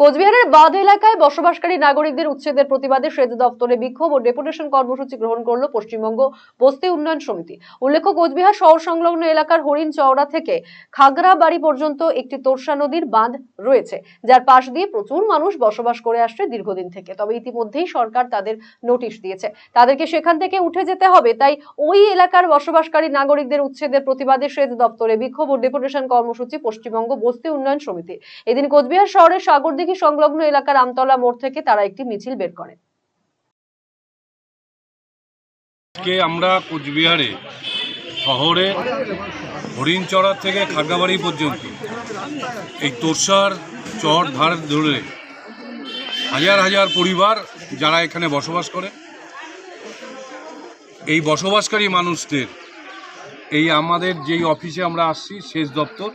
কোচবিহারের বাঁধ এলাকায় বসবাসকারী নাগরিকদের উচ্ছেদের প্রতিবাদে সেচ দপ্তরে বিক্ষোভ ও ডেপুটেশন কর্মসূচি গ্রহণ করল পশ্চিমবঙ্গ বস্তি উন্নয়ন সমিতি। উল্লেখ্য, কোচবিহার শহর সংলগ্ন এলাকার হরিণ চওড়া থেকে খাগড়াবাড়ি পর্যন্ত একটি তোরসা নদীর বাঁধ রয়েছে, যার পাশ দিয়ে প্রচুর মানুষ বসবাস করে আসছে দীর্ঘদিন থেকে। তবে ইতিমধ্যেই সরকার তাদের নোটিশ দিয়েছে। তাদেরকে সেখান থেকে উঠে যেতে হবে, তাই ওই এলাকার বসবাসকারী নাগরিকদের উচ্ছেদের প্রতিবাদে সেচ দপ্তরে বিক্ষোভ ও ডেপুটেশন কর্মসূচি পশ্চিমবঙ্গ বস্তি উন্নয়ন সমিতি। এদিন কোচবিহার শহরের সাগরদিঘি সংলগ্ন এলাকার আমতলা মোড় থেকে তারা একটি মিছিল বের করে। আজকে আমরা কোচবিহারে, শহরে, হরিণচড়া থেকে খাগাবাড়ি পর্যন্ত এই তোরসার চর ধার ধরে হাজার হাজার পরিবার যারা এখানে বসবাস করে, এই বসবাসকারী মানুষদের, এই আমাদের যেই অফিসে আমরা আসছি শেষ দপ্তর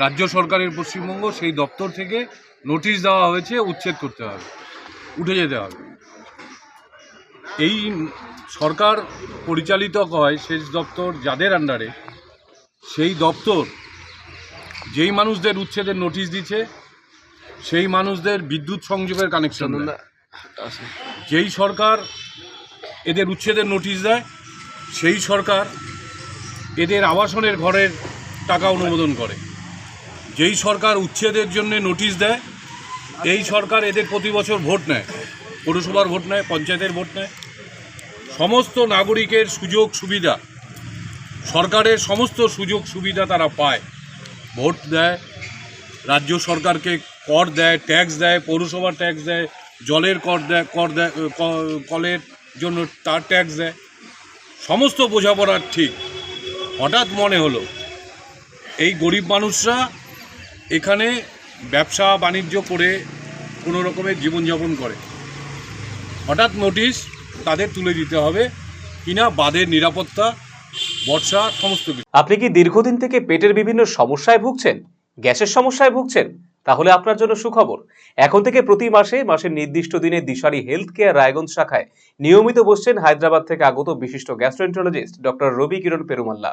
রাজ্য সরকারের পশ্চিমবঙ্গ সেই দপ্তর থেকে নোটিশ দেওয়া হয়েছে উচ্ছেদ করতে হবে উঠে যেতে হবে। এই সরকার পরিচালিত হয় সেচ দপ্তর যাদের আন্ডারে সেই দপ্তর যেই মানুষদের উচ্ছেদের নোটিশ দিচ্ছে সেই মানুষদের বিদ্যুৎ সংযোগের কানেকশন যেই সরকার এদের উচ্ছেদের নোটিশ দেয় সেই সরকার এদের আবাসনের ঘরের টাকা অনুমোদন করে। যেই সরকার উচ্ছেদের জন্য নোটিশ দেয়, এই সরকার এদের প্রতি বছর ভোট নেয়। পৌরসভার ভোট নেয়, পঞ্চায়েতের ভোট নেয়। সমস্ত নাগরিকের সুযোগ সুবিধা, সরকারের সমস্ত সুযোগ সুবিধা তারা পায়। ভোট দেয়, রাজ্য সরকারকে কর দেয়, ট্যাক্স দেয়, পৌরসভা ট্যাক্স দেয়, জলের কর দেয় কর দেয় কলের জন্য তার ট্যাক্স দেয়। সমস্ত বোঝাপড়ার ঠিক। হঠাৎ মনে হলো, এই গরিব মানুষরা এখানে ব্যবসা বাণিজ্য করে কোনো রকমের জীবনযাপন করে। হঠাৎ নোটিশ তাদের তুলে দিতে হবে কিনা বাদের নিরাপত্তা, বর্ষা, সমস্ত কিছু। আপনি কি দীর্ঘদিন থেকে পেটের বিভিন্ন সমস্যায় ভুগছেন? গ্যাসের সমস্যায় ভুগছেন? তাহলে আপনার জন্য সুখবর। এখন থেকে প্রতি মাসে মাসের নির্দিষ্ট দিনে দিশারি হেলথ কেয়ার রায়গঞ্জ শাখায় নিয়মিত বসছেন হায়দ্রাবাদ থেকে আগত বিশিষ্ট gastroenterologist doctor Ravi Kiran Perumalla.